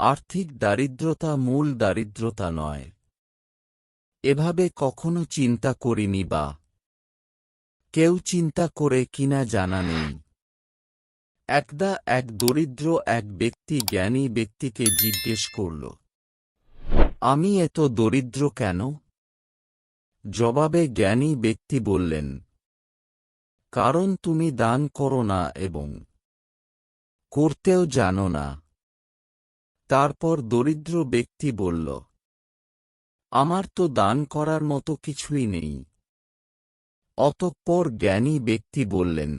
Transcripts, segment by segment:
আর্থিক দারিদ্রতা মূল দারিদ্রতা নয়। এভাবে কখনো চিন্তা করিনি বা কেউ চিন্তা করে কিনা জানা নেই। একদা এক দরিদ্র এক ব্যক্তি জ্ঞানী ব্যক্তিকে জিজ্ঞেস করল, আমি এত দরিদ্র কেন? জবাবে জ্ঞানী ব্যক্তি বললেন, কারণ তুমি দান করো না এবং করতেও জানো না। তারপর দরিদ্র ব্যক্তি বলল, আমার তো দান করার মতো কিছুই নেই। অতঃপর জ্ঞানী ব্যক্তি বললেন,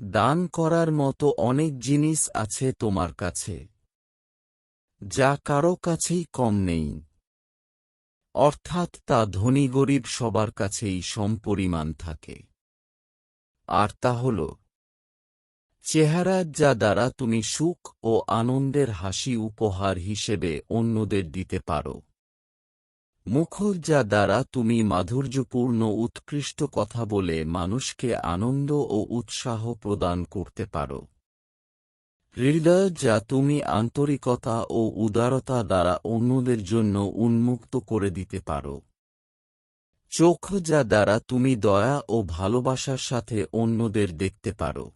দান করার মতো অনেক জিনিস আছে তোমার কাছে, যা কারও কাছেই কম নেই। অর্থাৎ তা ধনী গরিব সবার কাছেই সমপরিমাণ থাকে। আর তা হল চেহারা যা দ্বারা তুমি সুখ ও আনন্দের হাসি উপহার হিসেবে অন্যদের দিতে পারো। মুখর যা দ্বারা তুমি মাধুর্যপূর্ণ, উৎকৃষ্ট কথা বলে মানুষকে আনন্দ ও উৎসাহ প্রদান করতে পারো। হৃদয় যা তুমি আন্তরিকতা ও উদারতা দ্বারা অন্যদের জন্য উন্মুক্ত করে দিতে পারো। চোখ যা দ্বারা তুমি দয়া ও ভালোবাসার সাথে অন্যদের দেখতে পারো।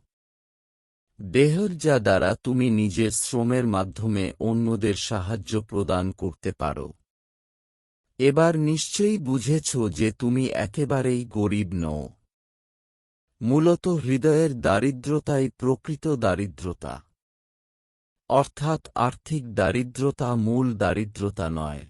দেহর যা দ্বারা তুমি নিজের শ্রমের মাধ্যমে অন্যদের সাহায্য প্রদান করতে পারো। এবার নিশ্চয়ই বুঝেছ যে তুমি একেবারেই গরিব নও। মূলত হৃদয়ের দারিদ্রতাই প্রকৃত দারিদ্রতা। অর্থাৎ আর্থিক দারিদ্রতা মূল দারিদ্রতা নয়।